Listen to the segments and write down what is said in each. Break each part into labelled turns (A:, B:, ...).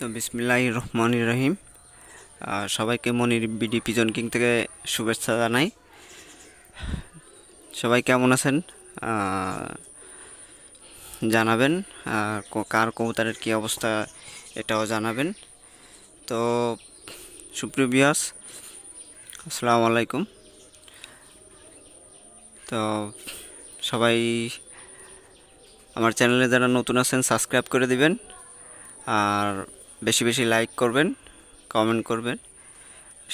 A: তো বিসমিল্লাহ রহমান রহিম সবাইকে মনির বিডি পিজন কিং থেকে শুভেচ্ছা জানাই। সবাই কেমন আছেন? জানাবেন। কার কবুতরের কী অবস্থা এটাও জানাবেন। তো সুপ্রিয় বিয়াস আসসালামু আলাইকুম। তো সবাই আমার চ্যানেলে যারা নতুন আছেন, সাবস্ক্রাইব করে দিবেন। আর বেশি বেশি লাইক করবেন কমেন্ট করবেন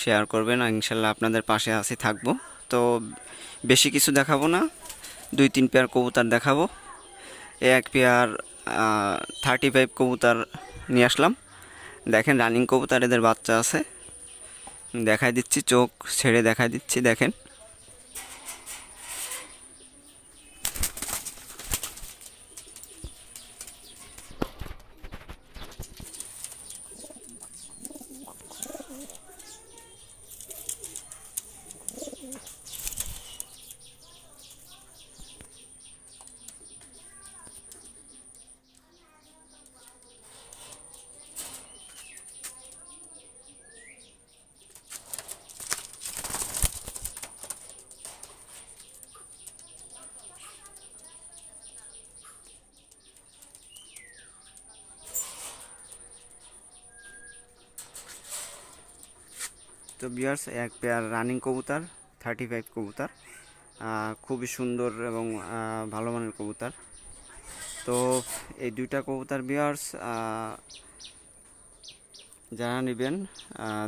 A: শেয়ার করবেন ইনশাল্লাহ আপনাদের পাশে আসি থাকব। তো বেশি কিছু দেখাবো না, দুই তিন পেয়ার কবুতর দেখাবো। এক পেয়ার থার্টি ফাইভ কবুতর নিয়ে আসলাম। দেখেন রানিং কবুতর, এদের বাচ্চা আছে। দেখাই দিচ্ছি, চোখ ছেড়ে দেখাই দিচ্ছি, দেখেন। তো বিয়ার্স, এক পেয়ার রানিং কবুতর থার্টি ফাইভ কবুতর খুবই সুন্দর এবং ভালো মানের কবুতর। তো এই দুইটা কবুতর বিয়ার্স যারা নেবেন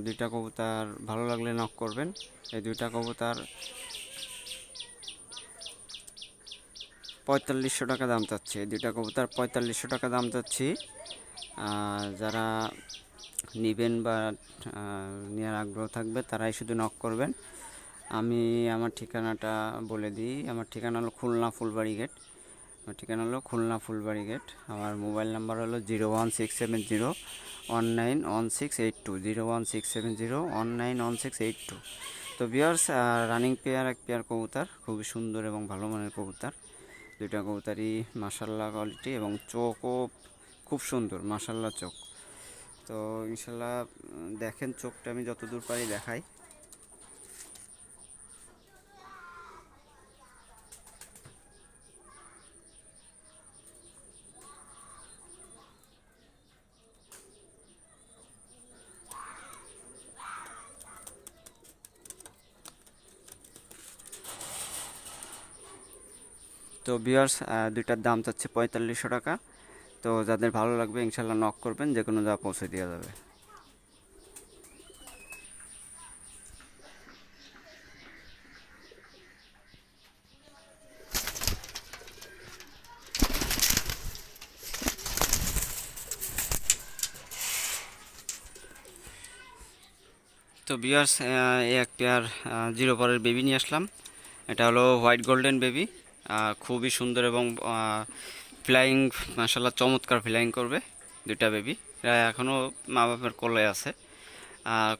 A: দুইটা কবুতর ভালো লাগলে নক করবেন। এই দুইটা কবুতর পঁয়তাল্লিশশো টাকা দাম চাচ্ছি। দুইটা কবুতর পঁয়তাল্লিশশো টাকা দাম চাচ্ছি। যারা নেবেন বা নেওয়ার আগ্রহ থাকবে, তারাই শুধু নক করবেন। আমি আমার ঠিকানাটা বলে দিই। আমার ঠিকানা হলো খুলনা ফুলবাড়ি গেট আমার ঠিকানা হলো খুলনা ফুলবাড়ি গেট আমার মোবাইল নাম্বার হলো zero one six seven zero one nine one six eight two. Zero one six seven zero one nine one six eight two. তো বিয়ার্স রানিং পেয়ার এক পেয়ার কবুতর। খুবই সুন্দর এবং ভালো মানের কবুতর। দুইটা কবুতরই মাসাল্লাহ কোয়ালিটি এবং চোখও খুব সুন্দর মাসাল্লাহ চোখ। তো ইনশাল্লাহ দেখেন চোখটা আমি যতদূর পারি দেখাই। তো বিয়ার্স দুইটার দাম চাচ্ছে পঁয়তাল্লিশশো টাকা। তো যাদের ভালো লাগবে ইনশাল্লাহ নক করবেন যে কোনো যা পৌঁছে দেওয়া যাবে। তো বিয়ার্স এক পেয়ার জিরো পরের বেবি নিয়ে আসলাম। এটা হলো হোয়াইট গোল্ডেন বেবি খুবই সুন্দর এবং ফ্লাইং মাসাল্লাহ চমৎকার ফ্লাইং করবে দুইটা বেবি এখনও মা বাপের কোলে আছে।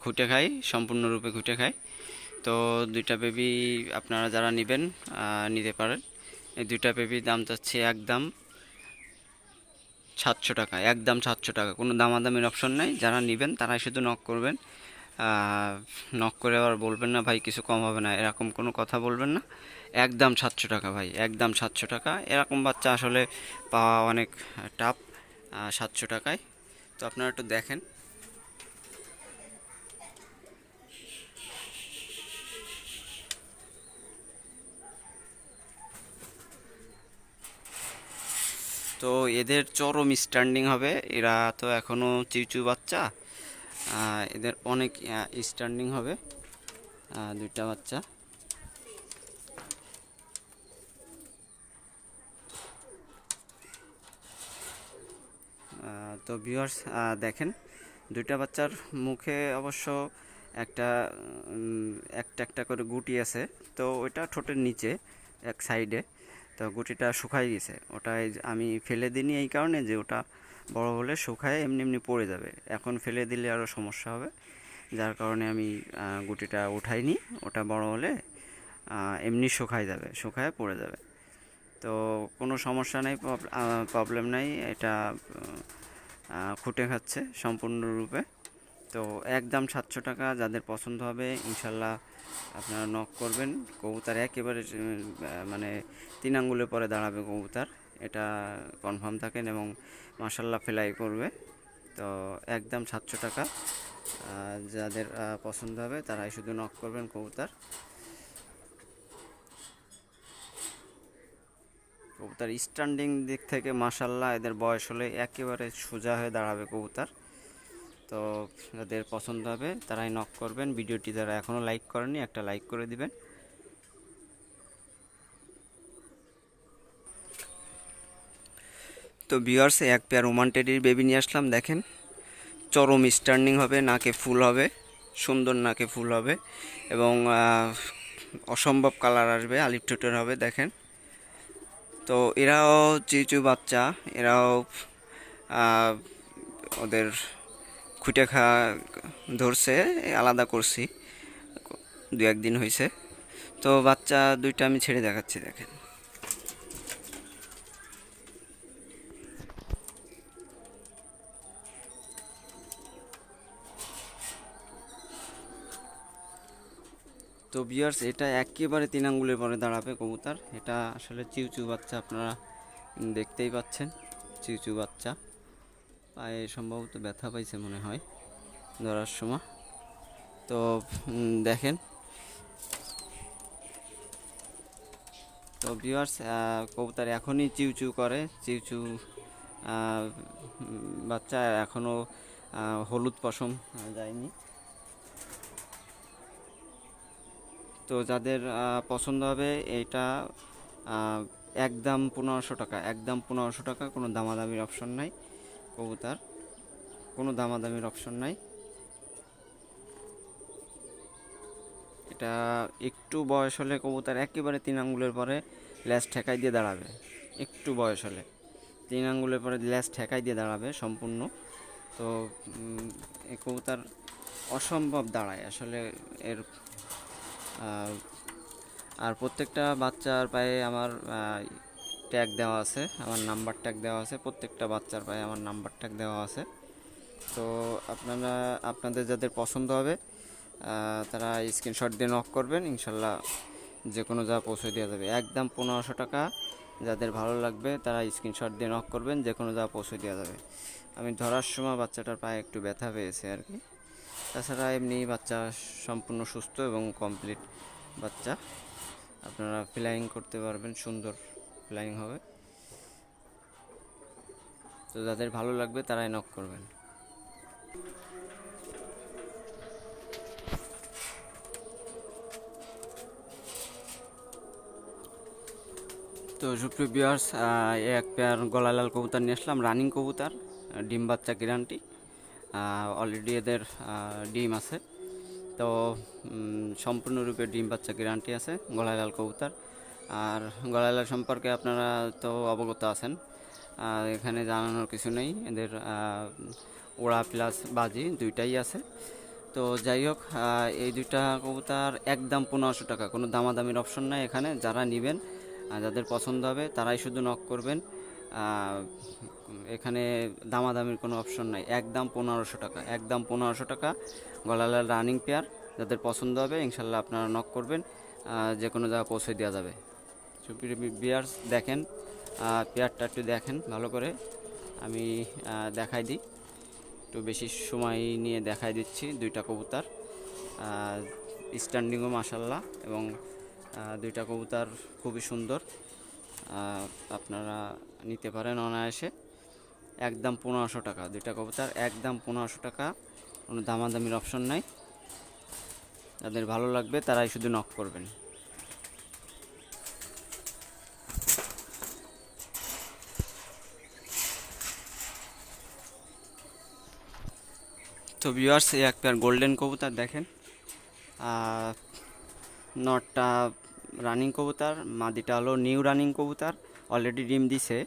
A: খুঁটে খাই, সম্পূর্ণরূপে খুঁটে খাই। তো দুইটা বেবি আপনারা যারা নেবেন নিতে পারেন। এই দুইটা বেবির দাম চাচ্ছে একদম সাতশো টাকা, একদম সাতশো টাকা। কোনো দামাদামির অপশন নাই। যারা নেবেন, তারাই শুধু নক করবেন। নক করে আবার বলবেন না, ভাই, কিছু কম হবে না। এরকম কোনো কথা বলবেন না। একদম সাতশো টাকা ভাই, একদম সাতশো টাকা। এরকম বাচ্চা আসলে পাওয়া অনেক টাফ সাতশো টাকায়। তো আপনারা একটু দেখেন। তো এদের চরম স্ট্যান্ডিং হবে। এরা তো এখনও চিউচু বাচ্চা। এদের অনেক স্ট্যান্ডিং হবে। দুইটা বাচ্চা। তো ভিউয়ার্স দেখেন, দুইটা বাচ্চার মুখে অবশ্য একটা একটা একটা করে গুটি আছে। তো ওইটা ঠোঁটের নিচে, এক সাইডে। তো গুটিটা শুকাই গেছে। ওটা এই যে আমি ফেলে দিইনি এই কারণে যে ওটা বড় হলে শুকায় এমনি এমনি পড়ে যাবে। এখন ফেলে দিলে আরও সমস্যা হবে। যার কারণে আমি গুটিটা উঠাইনি। ওটা বড় হলে এমনি শুকায় যাবে, শুকায় পড়ে যাবে। তো কোনো সমস্যা নেই প্রবলেম নাই। এটা খুঁটে খাচ্ছে সম্পূর্ণরূপে। তো একদম সাতশো টাকা যাদের পছন্দ হবে, ইনশাল্লাহ আপনারা নক করবেন। কবুতর একেবারে মানে তিন আঙ্গুলের পরে দাঁড়াবে কবুতর, এটা কনফার্ম থাকেন এবং মাসাল্লাহ ফ্লাই করবে। তো একদম সাতশো টাকা যাদের পছন্দ হবে তারাই শুধু নক করবেন কবুতর। কবুতর। স্ট্যান্ডিং দিক থেকে মাসাল্লাহ এদের বয়স হলে একেবারে সোজা হয়ে দাঁড়াবে কবুতর। তো যাদের পছন্দ হবে তারাই নক করবেন। ভিডিওটি যারা এখনও লাইক করেনি একটা লাইক করে দিবেন। তো ভিউয়ার্স এক পেয়ার ওমান টেডির বেবি নিয়ে আসলাম, দেখেন। চরম স্ট্যান্ডিং হবে, নাকে ফুল হবে, সুন্দর নাকে ফুল হবে এবং অসম্ভব কালার আসবে আলিপ ঠোঁটের হবে, দেখেন। তো এরাও চিচু বাচ্চা, এরাও ওদের খুঁটে খা ধরছে, আলাদা করছি। দু একদিন হয়েছে তো বাচ্চা দুইটা আমি ছেড়ে দেখাচ্ছি, দেখেন। তো বিয়ার্স এটা একেবারে তিন আঙ্গুলের পরে দাঁড়াবে কবুতর। এটা আসলে চিউচু বাচ্চা আপনারা দেখতেই পাচ্ছেন, চিউচু বাচ্চা। পায়ে সম্ভবত ব্যথা পাইছে মনে হয়, ধরার সময়। তো দেখেন। তো ভিউয়ার্স কবুতর এখনই চিউচু করে, চিউচু বাচ্চা এখনও হলুদ পশম যায়নি। তো যাদের পছন্দ হবে এটা একদম পনেরোশো টাকা, একদম পনেরোশো টাকা, কোনো দামাদামির অপশন নাই, কবুতার, কোনো দামাদামির অপশন নাই। এটা একটু বয়স হলে কবুতর একেবারে তিন আঙ্গুলের পরে ল্যাস ঠেকাই দিয়ে দাঁড়াবে, একটু বয়স হলে। তিন আঙ্গুলের পরে ল্যাস ঠেকাই দিয়ে দাঁড়াবে সম্পূর্ণ। তো কবুতর অসম্ভব দাঁড়ায়, আসলে এর আর প্রত্যেকটা বাচ্চার পায়ে আমার ট্যাগ দেওয়া আছে, আমার নাম্বার ট্যাগ দেওয়া আছে, প্রত্যেকটা বাচ্চার পায়ে আমার নাম্বার ট্যাগ দেওয়া আছে। তো আপনারা, আপনাদের যাদের পছন্দ হবে তারা স্ক্রিনশট দিয়ে নক করবেন, ইনশাল্লাহ যে কোনো যা পৌঁছে দেওয়া যাবে। একদম পনেরোশো টাকা, যাদের ভালো লাগবে, তারা স্ক্রিনশট দিয়ে নক করবেন যে কোনো যা পৌঁছে দেওয়া যাবে। আমি ধরার সময় বাচ্চাটার পায়ে একটু ব্যথা পেয়েছে আর কি। তাছাড়া এমনি বাচ্চা সম্পূর্ণ সুস্থ এবং কমপ্লিট বাচ্চা। আপনারা ফ্লাইং করতে পারবেন, সুন্দর ফ্লাইং হবে। তো যাদের ভালো লাগবে তারাই নক করবেন। তো সুপ্রিয় বিয়ার্স এক পেয়ার গলালাল কবুতর নিয়ে আসলাম রানিং কবুতর, ডিম বাচ্চা গ্যারান্টি অলরেডি এদের ডিম আছে। তো সম্পূর্ণরূপে ডিম বাচ্চা গ্যারান্টি আছে, গলালাল কবুতর। আর গলালাল সম্পর্কে আপনারা তো অবগত আছেন। এখানে জানানোর কিছু নেই, এদের ওড়া প্লাস বাজি দুইটাই আছে। তো যাই হোক এই দুইটা কবুতর একদম পনেরোশো টাকা, কোনো দামাদামির অপশন নাই এখানে, যারা নেবেন যাদের পছন্দ হবে, তারাই শুধু নক করবেন। এখানে দামাদামির কোনো অপশন নাই। একদম পনেরোশো টাকা। একদম পনেরোশো টাকা গলালাল রানিং পেয়ার যাদের পছন্দ হবে, ইনশাল্লাহ আপনারা নক করবেন যে কোনো জায়গায় পৌঁছে দেওয়া যাবে। বিয়ার্স দেখেন পেয়ারটা একটু দেখেন ভালো করে। আমি দেখাই দিই। একটু বেশি সময় নিয়ে দেখাই দিচ্ছি দুইটা কবুতার। স্ট্যান্ডিংও মাসাল্লাহ এবং দুইটা কবুতার খুবই সুন্দর। আপনারা নিতে পারেন অনায়াসে। একদম পনেরোশো টাকা, দুইটা কবুতর, একদম পনেরোশো টাকা। কোনো দামাদামির অপশন নাই। যাদের ভালো লাগবে তারাই শুধু নক করবেন। তো ভিউয়ার্স এই এক পেয়ার গোল্ডেন কবুতর দেখেন। নটটা রানিং কবুতর মাদিটা হলো নিউ রানিং কবুতর অলরেডি ডিম দিছে।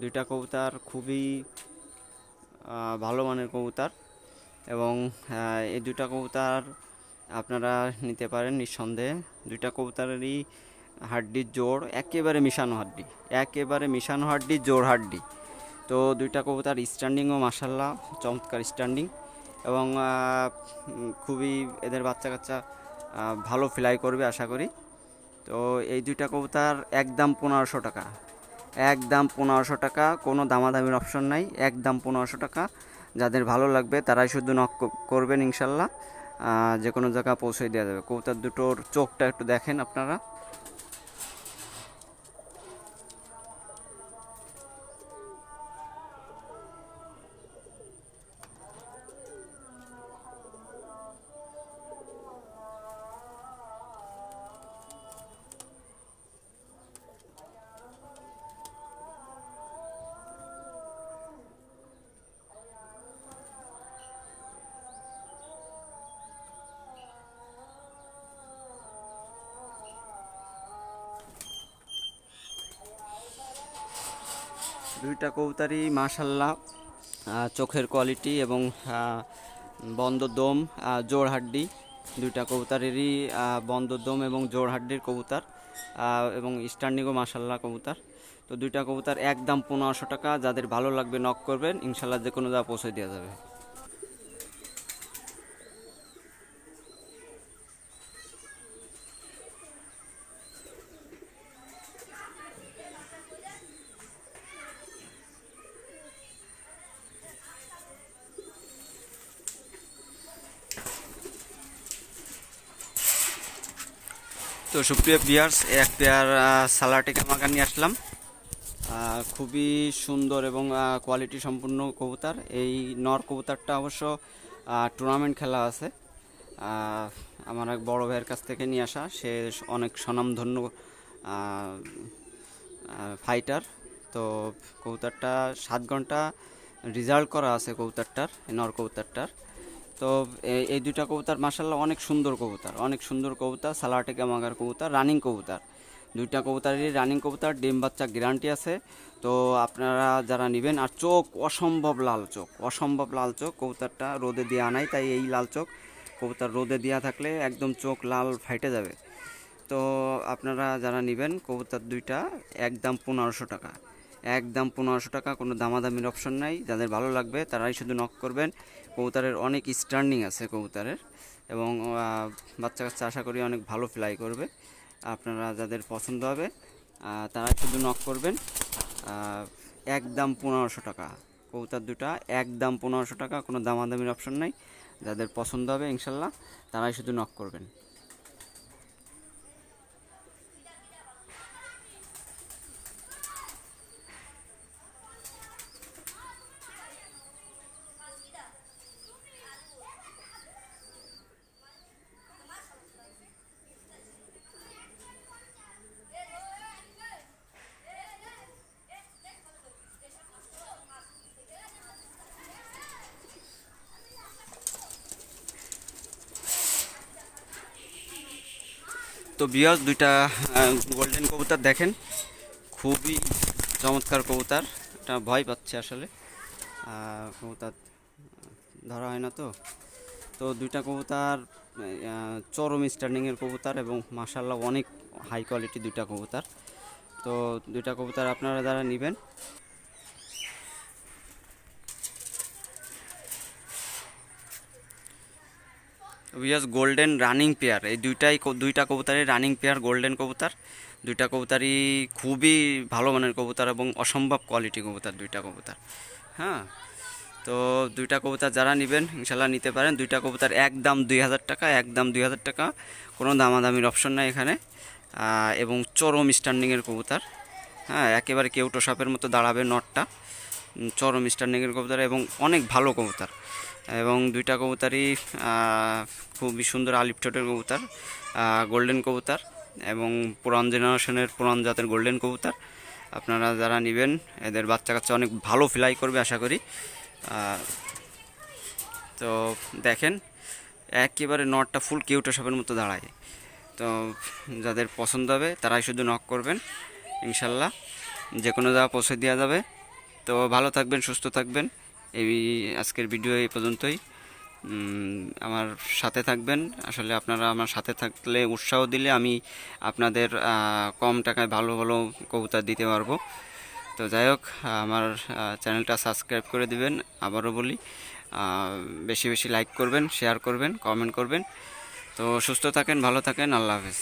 A: দুইটা কবুতর খুবই ভালো মানের কবুতর এবং এই দুইটা কবুতর আপনারা নিতে পারেন নিঃসন্দেহে। দুইটা কবুতরেরই হাড্ডির জোড়, একেবারে মিশানো হাড্ডি, একেবারে মিশানো হাড্ডি, জোড় হাড্ডি। তো দুইটা কবুতার স্ট্যান্ডিংও মাসাল্লাহ চমৎকার স্ট্যান্ডিং এবং খুবই এদের বাচ্চা কাচ্চা ভালো ফ্লাই করবে আশা করি। তো এই দুইটা কবুতার একদম পনেরোশো টাকা। একদম পনেরোশো টাকা, কোনো দামাদামির অপশন নাই একদম পনেরোশো টাকা। যাদের ভালো লাগবে তারাই শুধু নক করবেন ইনশাল্লাহ। যে কোনো জায়গায় পৌঁছে দেওয়া যাবে। কবুতার দুটোর চোখটা একটু দেখেন আপনারা। দুইটা কবুতারই মাশাল্লাহ চোখের কোয়ালিটি এবং বন্ধ দম আহ, হাড্ডি দুইটা কবুতারেরই আহ, বন্ধ দম এবং জোড়হাড্ডির কবুতার এবং স্ট্যান্ডিংও মাশাল্লাহ কবুতার। তো দুইটা কবুতার এক দাম পনেরোশো টাকা যাদের ভালো লাগবে নক করবেন ইনশাল্লাহ যে কোনো দা পৌঁছে দেওয়া যাবে। তো সুপ্রিয় বিয়ার্স এক পেয়ার সালাটিকা মাগা নিয়ে আসলাম। খুবই সুন্দর এবং কোয়ালিটি সম্পূর্ণ কবুতর। এই নর কবুতরটা অবশ্য টুর্নামেন্ট খেলা আছে। আমার এক বড় ভাইয়ের কাছ থেকে নিয়ে আসা। সে অনেক স্বনামধন্য ফাইটার তো কবুতরটা সাত ঘণ্টা রেজাল্ট করা আছে কবুতরটার নর কবুতরটার। তো এই- দুইটা কবুতর মাসাল্লাহ অনেক সুন্দর কবুতর, অনেক সুন্দর কবুতর সালাটেকা মাগার কবুতর, রানিং কবুতর। দুইটা কবুতরেরই রানিং কবুতর, ডিম বাচ্চা গ্যারান্টি আছে। তো আপনারা যারা নেবেন, আর চোখ অসম্ভব লাল চোখ, অসম্ভব লাল চোখ, কবুতরটা রোদে দেওয়া নাই, তাই এই লাল চোখ কবুতর রোদে দেওয়া থাকলে একদম চোখ লাল ফাইটে যাবে। তো আপনারা যারা নেবেন, কবুতর দুইটা একদম পনেরোশো টাকা। একদম পনেরোশো টাকা কোনো দামাদামির অপশন নাই। যাদের ভালো লাগবে তারাই শুধু নক করবেন। কবুতরের অনেক স্ট্যান্ডিং আছে কবুতরের এবং বাচ্চা কাচ্চা আশা করি অনেক ভালো ফ্লাই করবে। আপনারা যাদের পছন্দ হবে তারাই শুধু নক করবেন। আহ, একদম পনেরোশো টাকা। কবুতর দুটা একদম পনেরোশো টাকা কোনো দামাদামির অপশন নাই। যাদের পছন্দ হবে ইনশাল্লাহ তারাই শুধু নক করবেন। তো বিয়াস, দুইটা গোল্ডেন কবুতর দেখেন। খুবই চমৎকার কবুতর। এটা ভয় পাচ্ছে আসলে। কবুতর ধরা হয় না তো। তো দুইটা কবুতর চরম স্ট্যান্ডিংয়ের কবুতর এবং মাসাল্লাহ অনেক হাই কোয়ালিটি দুইটা কবুতর। তো দুইটা কবুতর আপনারা যারা নেবেন ইয়াস গোল্ডেন রানিং পেয়ার এই দুইটাই দুইটা কবুতারই রানিং পেয়ার গোল্ডেন কবুতার। দুইটা কবুতারই খুবই ভালো মানের কবুতার এবং অসম্ভব কোয়ালিটি কবুতার দুইটা কবুতার। হ্যাঁ? তো দুইটা কবুতর যারা নেবেন ইনশাল্লাহ নিতে পারেন। দুইটা কবুতর একদম দুই হাজার টাকা, একদম দুই হাজার টাকা। কোনো দামাদামির অপশন নাই এখানে। এবং চরম স্ট্যান্ডিংয়ের কবুতার। হ্যাঁ একেবারে কেউটো সাপের মতো দাঁড়াবে নটটা। চরম স্ট্যান্ডিংয়ের কবুতর এবং অনেক ভালো কবুতর। এবং দুইটা কবুতরই খুবই সুন্দর আলিপ ঠোঁটের কবুতর গোল্ডেন কবুতর এবং পুরান জেনারেশনের পুরান জাতের গোল্ডেন কবুতর। আপনারা যারা নেবেন, এদের বাচ্চা কাচ্চা অনেক ভালো ফ্লাই করবে, আশা করি। তো দেখেন, একেবারে নটটা ফুল কিউটো সাপের মতো দাঁড়ায়। তো যাদের পছন্দ হবে, তারাই শুধু নক করবেন, ইনশাল্লাহ। যে কোনো জায়গা পৌঁছে দেওয়া যাবে। তো ভালো থাকবেন, সুস্থ থাকবেন। এই আজকের ভিডিও এই পর্যন্তই। আমার সাথে থাকবেন। আসলে আপনারা আমার সাথে থাকলে উৎসাহ দিলে আমি আপনাদের কম টাকায় ভালো ভালো কবুতর দিতে পারব। তো যাই হোক, আমার চ্যানেলটা সাবস্ক্রাইব করে দিবেন, আবারও বলি। বেশি বেশি লাইক করবেন, শেয়ার করবেন, কমেন্ট করবেন। তো সুস্থ থাকেন, ভালো থাকেন, আল্লাহ হাফেজ।